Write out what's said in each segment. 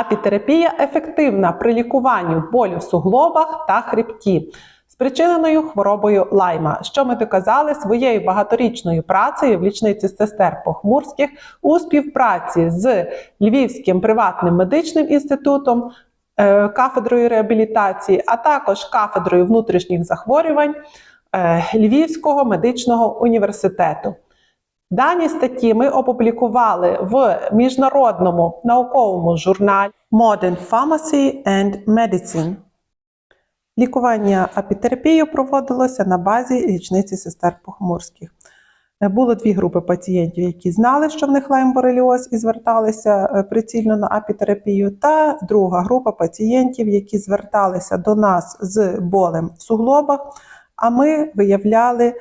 Апітерапія ефективна при лікуванні болю в суглобах та хребті, спричиненою хворобою лайма, що ми доказали своєю багаторічною працею в лічниці сестер Похмурських у співпраці з Львівським приватним медичним інститутом, е, кафедрою реабілітації, а також кафедрою внутрішніх захворювань е, Львівського медичного університету. Дані статті ми опублікували в міжнародному науковому журналі Modern Pharmacy and Medicine. Лікування апітерапією проводилося на базі лічниці сестер Похмурських. Було дві групи пацієнтів, які знали, що в них лаймбореліоз і зверталися е, прицільно на апітерапію, та друга група пацієнтів, які зверталися до нас з болем в суглобах, а ми виявляли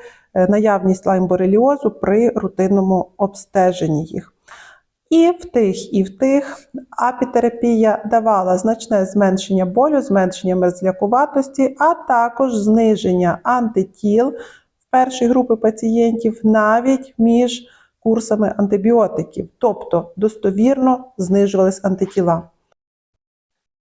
наявність лаймбореліозу при рутинному обстеженні їх. І в тих, і в тих апітерапія давала значне зменшення болю, зменшення мерзлякуватості, а також зниження антитіл в першій групи пацієнтів навіть між курсами антибіотиків, тобто достовірно знижувались антитіла.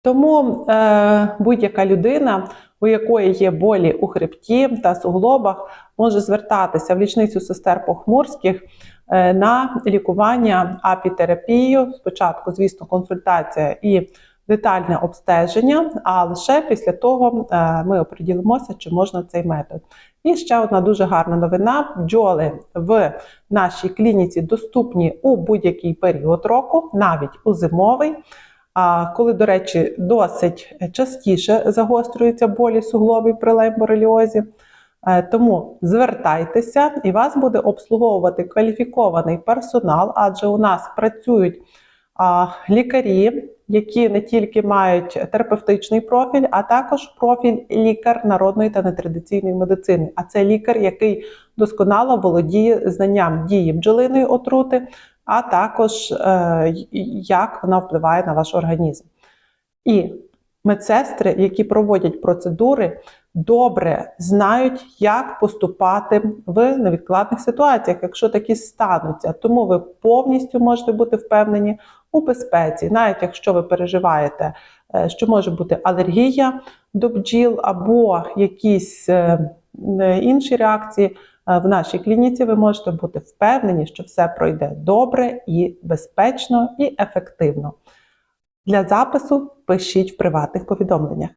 Тому е, будь-яка людина, у якої є болі у хребті та суглобах, може звертатися в лічницю сестер Похмурських е, на лікування апітерапією. Спочатку, звісно, консультація і детальне обстеження, а лише після того е, ми оприділимося, чи можна цей метод. І ще одна дуже гарна новина: бджоли в нашій клініці доступні у будь-який період року, навіть у зимовий. А коли, до речі, досить частіше загострюються болі суглобів при леймбореліозі. Е, Тому звертайтеся і вас буде обслуговувати кваліфікований персонал, адже у нас працюють лікарі, які не тільки мають терапевтичний профіль, а також профіль лікар народної та нетрадиційної медицини. А це лікар, який досконало володіє знанням дії бджолиної отрути, а також е, як вона впливає на ваш організм. І медсестри, які проводять процедури, добре знають, як поступати в невідкладних ситуаціях, якщо такі стануться. Тому ви повністю можете бути впевнені у безпеці, навіть якщо ви переживаєте, е, що може бути алергія до бджіл або якісь е, інші реакції. Е, В нашій клініці ви можете бути впевнені, що все пройде добре і безпечно і ефективно. Для запису пишіть в приватних повідомленнях.